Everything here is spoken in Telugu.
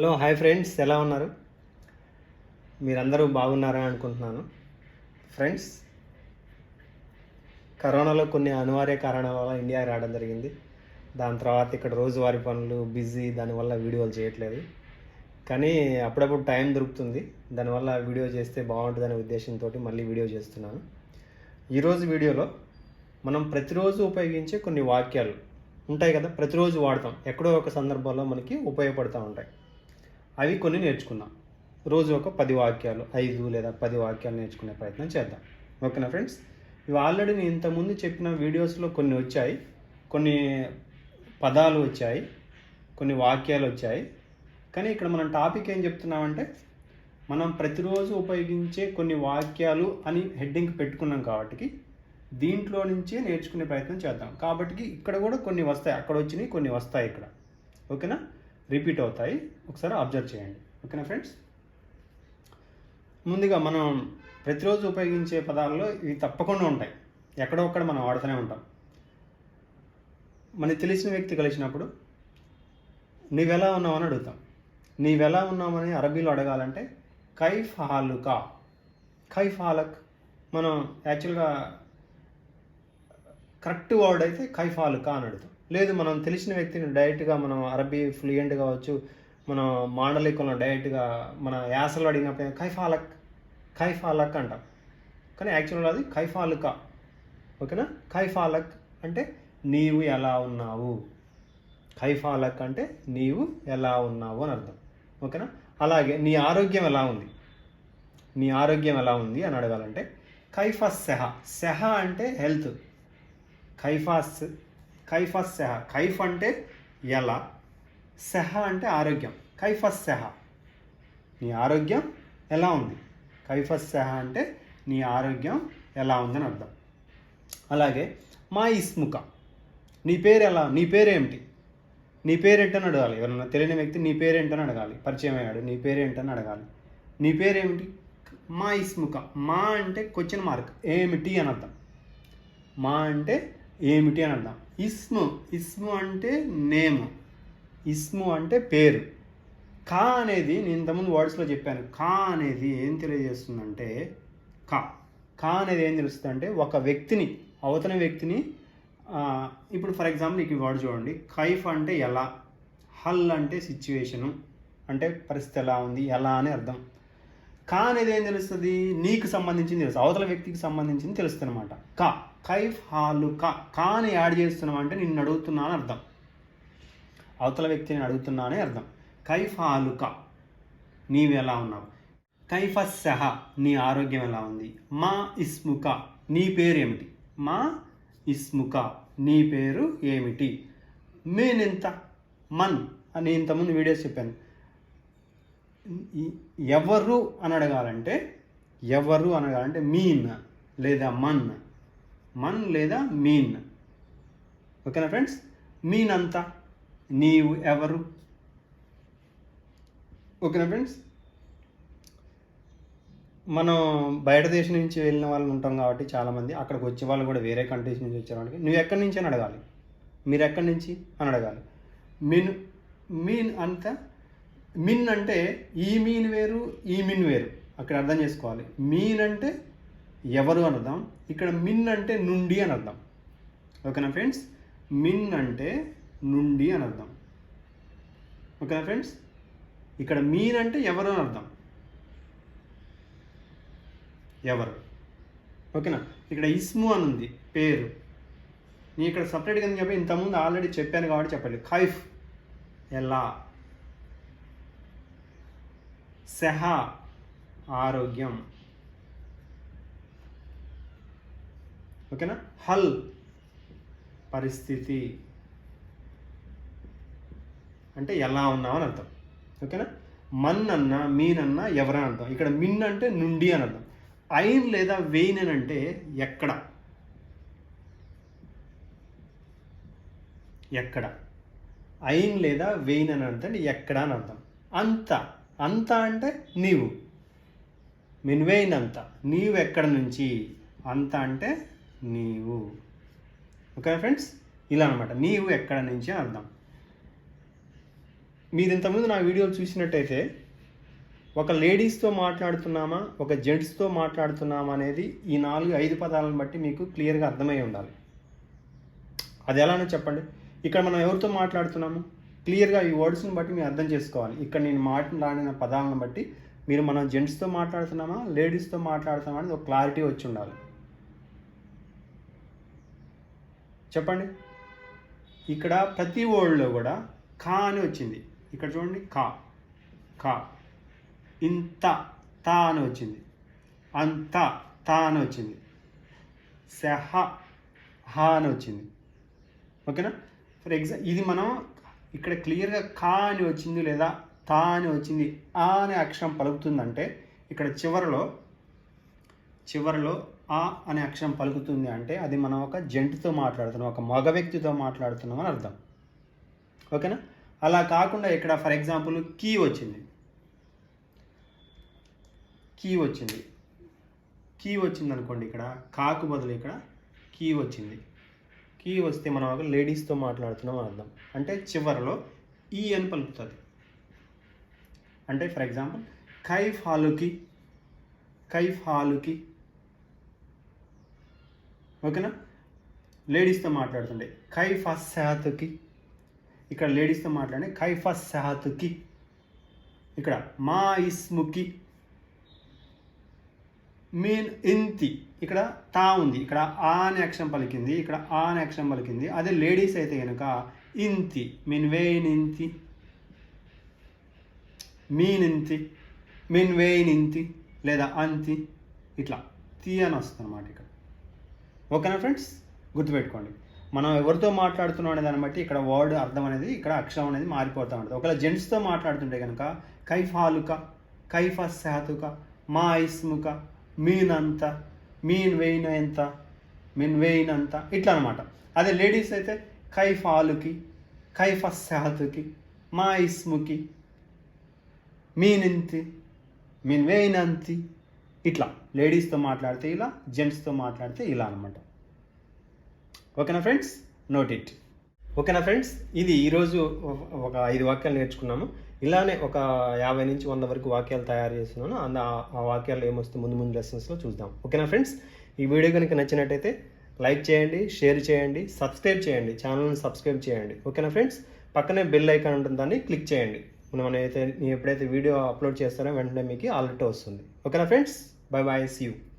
హలో హాయ్ ఫ్రెండ్స్ ఎలా ఉన్నారు? మీరందరూ బాగున్నారా అనుకుంటున్నాను. ఫ్రెండ్స్ కరోనాలో కొన్ని అనివార్య కారణాల వల్ల ఇండియా రావడం జరిగింది. దాని తర్వాత ఇక్కడ రోజువారీ పనులు బిజీ దానివల్ల వీడియోలు చేయట్లేదు. కానీ అప్పుడప్పుడు టైం దొరుకుతుంది. దానివల్ల వీడియో చేస్తే బాగుంటుందనే ఉద్దేశంతో మళ్ళీ వీడియో చేస్తున్నాను. ఈరోజు వీడియోలో మనం ప్రతిరోజు ఉపయోగించే కొన్ని వాక్యాలు ఉంటాయి కదా ప్రతిరోజు వాడతాం. ఎక్కడో ఒక సందర్భంలో మనకి ఉపయోగపడుతూ ఉంటాయి. అవి కొన్ని నేర్చుకుందాం రోజు ఒక పది వాక్యాలు ఐదు లేదా పది వాక్యాలు నేర్చుకునే ప్రయత్నం చేద్దాం. ఓకేనా ఫ్రెండ్స్? ఇవి ఆల్రెడీ నేను ఇంతకుముందు చెప్పిన వీడియోస్లో కొన్ని వచ్చాయి. కొన్ని పదాలు వచ్చాయి. కొన్ని వాక్యాలు వచ్చాయి. కానీ ఇక్కడ మనం టాపిక్ ఏం చెప్తున్నామంటే మనం ప్రతిరోజు ఉపయోగించే కొన్ని వాక్యాలు అని హెడ్డింగ్ పెట్టుకున్నాం కాబట్టి దీంట్లో నుంచే నేర్చుకునే ప్రయత్నం చేద్దాం. కాబట్టి ఇక్కడ కూడా కొన్ని వస్తాయి. అక్కడ వచ్చినాయి కొన్ని వస్తాయి ఇక్కడ. ఓకేనా? రిపీట్ అవుతాయి. ఒకసారి అబ్జర్వ్ చేయండి. ఓకేనా ఫ్రెండ్స్? ముందుగా మనం ప్రతిరోజు ఉపయోగించే పదాల్లో ఇవి తప్పకుండా ఉంటాయి. ఎక్కడో ఒక్కడ మనం వాడుతూనే ఉంటాం. మనకి తెలిసిన వ్యక్తి కలిసినప్పుడు నీవెలా ఉన్నావని అడుగుతాం. నీవెలా ఉన్నామని అరబీలో అడగాలంటే కైఫ్ హాలుకా. కైఫ్ హాలక్ మనం యాక్చువల్గా కరెక్ట్ వర్డ్ అయితే కైఫ్ హాలుకా అని అడుగుతాం. లేదు మనం తెలిసిన వ్యక్తిని డైరెక్ట్గా మనం అరబీ ఫ్లూయెంట్ కావచ్చు మనం మాండలికంలో డైరెక్ట్గా మన యాసలో అడిగినప్పుడు కైఫాలక్ కైఫాలక్ అంటాం. కానీ యాక్చువల్గా అది కైఫాలుక ఓకేనా కైఫాలక్ అంటే నీవు ఎలా ఉన్నావు? కైఫాలక్ అంటే నీవు ఎలా ఉన్నావు అని అర్థం. ఓకేనా అలాగే నీ ఆరోగ్యం ఎలా ఉంది? నీ ఆరోగ్యం ఎలా ఉంది అని అడగాలంటే కైఫా సెహ. సెహ అంటే హెల్త్ కైఫా కైఫ సెహ. కైఫ్ అంటే ఎలా? సెహ అంటే ఆరోగ్యం. కైఫ సెహ. నీ ఆరోగ్యం ఎలా ఉంది? కైఫ సెహ అంటే నీ ఆరోగ్యం ఎలా ఉందని అర్థం. అలాగే మా ఇస్ముక. నీ పేరు ఎలా? నీ పేరేమిటి నీ పేరేంటని అడగాలి. ఎవరైనా తెలియని వ్యక్తి నీ పేరేంటని అడగాలి. పరిచయం అయ్యాడు. నీ పేరేంటని అడగాలి. నీ పేరేమిటి మా ఇస్ముక. మా అంటే క్వశ్చన్ మార్క్. ఏమిటి అని అర్థం. మా అంటే ఏమిటి అని అర్థం. ఇస్ము. ఇస్ము అంటే నేమ్. ఇస్ము అంటే పేరు. కా అనేది నేను ఇంతకుముందు వర్డ్స్లో చెప్పాను. కా అనేది ఏం తెలియజేస్తుందంటే కా. కా అనేది ఏం తెలుస్తుంది అంటే ఒక వ్యక్తిని అవతల వ్యక్తిని ఇప్పుడు ఫర్ ఎగ్జాంపుల్ నీకు ఈ వర్డ్ చూడండి. కైఫ్ అంటే ఎలా? హల్ అంటే సిచ్యువేషను అంటే పరిస్థితి ఎలా ఉంది? ఎలా అని అర్థం. కా అనేది ఏం తెలుస్తుంది? నీకు సంబంధించింది తెలుసు అవతల వ్యక్తికి సంబంధించింది తెలుస్తుంది అనమాట కా. కైఫ్ హాలు కా కాని యాడ్ చేస్తున్నాం అంటే నిన్ను అడుగుతున్నా అని అర్థం. అవతల వ్యక్తిని అడుగుతున్నా అని అర్థం. కైఫ్ హాలుక నీవు ఎలా ఉన్నావు? కైఫ సహ నీ ఆరోగ్యం ఎలా ఉంది? మా ఇస్ముక నీ పేరు ఏమిటి? మా ఇస్ముక నీ పేరు ఏమిటి? మేనెంత మన్ అని ఇంతకుముందు వీడియోస్ చెప్పాను. ఎవరు అని అడగాలంటే ఎవరు అని అడగాలంటే మీన్ లేదా మన్. మన్ లేదా మీన్. ఓకేనా ఫ్రెండ్స్? మీన్ అంత నీవు ఎవరు? ఓకేనా ఫ్రెండ్స్? మనం బయట దేశం నుంచి వెళ్ళిన వాళ్ళు ఉంటాం కాబట్టి చాలామంది అక్కడికి వచ్చే వాళ్ళు కూడా వేరే కంట్రీస్ నుంచి వచ్చారు వాళ్ళకి నువ్వు ఎక్కడి నుంచి? అని అడగాలి. మీరు ఎక్కడి నుంచి? అని అడగాలి. మిన్ మీన్ అంత మిన్ అంటే ఈ మీన్ వేరు ఈ మిన్ వేరు. అక్కడ అర్థం చేసుకోవాలి. మీన్ అంటే ఎవరు అని అర్థం? ఇక్కడ మిన్ అంటే నుండి అని అర్థం. ఓకేనా ఫ్రెండ్స్? మిన్ అంటే నుండి అని అర్థం. ఓకేనా ఫ్రెండ్స్? ఇక్కడ మీన్ అంటే ఎవరు అని అర్థం. ఎవరు. ఓకేనా? ఇక్కడ ఇస్ము అని ఉంది పేరు. నేను ఇక్కడ సపరేట్గా అని చెప్పి ఇంతకుముందు ఆల్రెడీ చెప్పాను కాబట్టి చెప్పలేదు. ఖైఫ్. ఎలా? సెహా. ఆరోగ్యం. ఓకేనా? హల్ పరిస్థితి. అంటే ఎలా ఉన్నామని అర్థం. ఓకేనా? మన్ అన్న మీన్ అన్న ఎవరని అర్థం. ఇక్కడ మిన్ అంటే నుండి అని అర్థం. ఐన్ లేదా వెయిన్ అని అంటే ఎక్కడ? ఎక్కడ? ఐన్ లేదా వెయిన్ అని అంటే ఎక్కడ అని అర్థం. అంత. అంత అంటే నీవు. మిన్వెయిన్ అంత. నీవు ఎక్కడ నుంచి? అంత అంటే నీవు. ఓకే ఫ్రెండ్స్ ఇలా అనమాట నీవు ఎక్కడ నుంచి అర్థం మీరు ఇంతకుముందు నా వీడియోలు చూసినట్టయితే ఒక లేడీస్తో మాట్లాడుతున్నామా ఒక జెంట్స్తో మాట్లాడుతున్నామా అనేది ఈ నాలుగు ఐదు పదాలను బట్టి మీకు క్లియర్గా అర్థమై ఉండాలి. అది ఎలానో చెప్పండి. ఇక్కడ మనం ఎవరితో మాట్లాడుతున్నాము? క్లియర్గా ఈ వర్డ్స్ని బట్టి మీరు అర్థం చేసుకోవాలి. ఇక్కడ నేను మాట్లాడిన పదాలను బట్టి మీరు మనం జెంట్స్తో మాట్లాడుతున్నామా లేడీస్తో మాట్లాడుతున్నామా అనేది ఒక క్లారిటీ వచ్చి ఉండాలి. చెప్పండి. ఇక్కడ ప్రతి వర్డ్లో కూడా కా అని వచ్చింది. ఇక్కడ చూడండి కా. కా. ఇంత తా అని వచ్చింది. అంత తా అని వచ్చింది. సహ హ అని వచ్చింది. ఓకేనా? ఫర్ ఎగ్జాంపుల్ ఇది మనం ఇక్కడ క్లియర్గా కా అని వచ్చింది లేదా తా అని వచ్చింది ఆ అనే అక్షరం పలుకుతుందంటే ఇక్కడ చివరిలో చివరిలో ఆ అనే అక్షరం పలుకుతుంది అంటే అది మనం ఒక జంటుతో మాట్లాడుతున్నాం ఒక మగ వ్యక్తితో మాట్లాడుతున్నాం అని అర్థం. ఓకేనా? అలా కాకుండా ఇక్కడ ఫర్ ఎగ్జాంపుల్ కీ వచ్చింది. కీ వచ్చింది. కీ వచ్చింది అనుకోండి ఇక్కడ కాకు బదులు ఇక్కడ కీ వచ్చింది. కీ వస్తే మనం ఒక లేడీస్తో మాట్లాడుతున్నాం అని అర్థం. అంటే చివరిలో ఈ అని పలుకుతుంది. అంటే ఫర్ ఎగ్జాంపుల్ కైఫ్ హాలుకి కైఫ్ హాలుకి ఓకేనా? లేడీస్తో మాట్లాడుతుండే. ఖైఫా అస్సాతుకి ఇక్కడ లేడీస్తో మాట్లాడే ఖైఫా అస్సాతుకి ఇక్కడ మా ఇస్ముకి. మీన్ ఇంతి. ఇక్కడ తా ఉంది. ఇక్కడ ఆ అనే అక్షరం పలికింది. ఇక్కడ ఆ అనే అక్షరం పలికింది. అదే లేడీస్ అయితే కనుక ఇంతి. మీన్ వేయిన్ ఇంతి. మీన్ ఇంతి. మీన్ వేయిన్ ఇంతి. లేదా అంతి. ఇట్లా. తీ అని వస్తుంది అనమాట ఇక్కడ. ఓకేనా ఫ్రెండ్స్? గుర్తుపెట్టుకోండి. మనం ఎవరితో మాట్లాడుతున్నాం అనే దాన్ని బట్టి ఇక్కడ వర్డ్ అర్థం అనేది ఇక్కడ అక్షరం అనేది మారిపోతూ ఉంటుంది. ఒకవేళ జెంట్స్తో మాట్లాడుతుంటే కనుక కైఫాలుక కైఫా శాతుక మా ఇస్ముక మీన్ అంత మీన్ వేయిన ఎంత మీన్ వెయిన్ అంత ఇట్లా అనమాట అదే లేడీస్ అయితే కైఫాలుకి కైఫా శాతుకి మా ఇస్ముకి మీనింతి మీన్ వేయినంతి ఇట్లా లేడీస్తో మాట్లాడితే ఇలా జెంట్స్తో మాట్లాడితే ఇలా అనమాట ఓకేనా ఫ్రెండ్స్? Note it. ఓకేనా ఫ్రెండ్స్? ఇది ఈరోజు ఒక- ఐదు వాక్యాలు నేర్చుకున్నాము. ఇలానే ఒక యాభై నుంచి వంద వరకు వాక్యాలు తయారు చేస్తున్నాను. అంద ఆ వాక్యాలు ఏమొస్తే ముందు ముందు లెసన్స్లో చూద్దాం. ఓకేనా ఫ్రెండ్స్? ఈ వీడియో కనుక నచ్చినట్టయితే లైక్ చేయండి షేర్ చేయండి సబ్స్క్రైబ్ చేయండి ఛానల్ని సబ్స్క్రైబ్ చేయండి. ఓకేనా ఫ్రెండ్స్? పక్కనే బెల్ ఐకాన్ ఉంటుంది దాన్ని క్లిక్ చేయండి. మనం అయితే నేను ఎప్పుడైతే వీడియో అప్లోడ్ చేస్తారో వెంటనే మీకు ఆల్రెడీ వస్తుంది. ఓకేనా friends? Bye bye. See you.